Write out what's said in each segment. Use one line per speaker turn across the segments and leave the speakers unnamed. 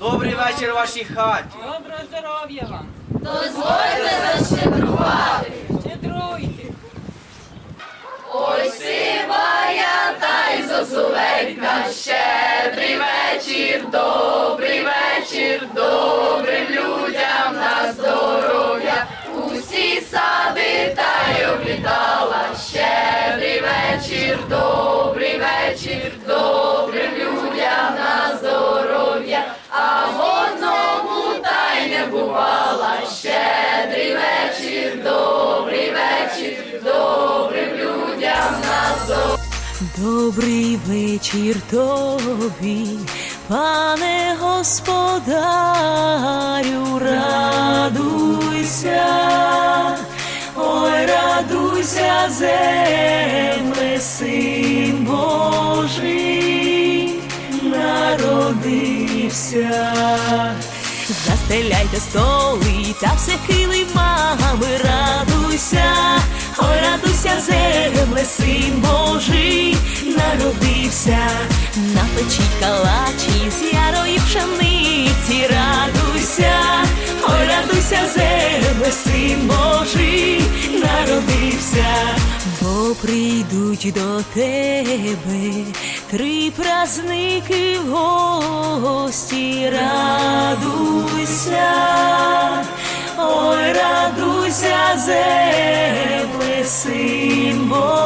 Добрий вечір вашій хаті.
Доброго здоров'я вам!
Дозвольте защедрувати.
Щедруйте!
Ой, сивая та й зозуленька, щедрий Добрий вечір
тобі, пане господарю, радуйся, ой, радуйся, земле, син Божий, народився. Застеляйте столи та все радуйся, ой, радуйся, син Божий, народився, напечіть калачі з ярої пшениці, радуйся, ой, радуйся, земле, син Божий, народився, бо прийдуть до тебе три праздники в гості, радуйся, ой, радуйся, земле, син Божий,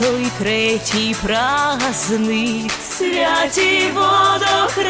Той третій праздник, святі водохрещі,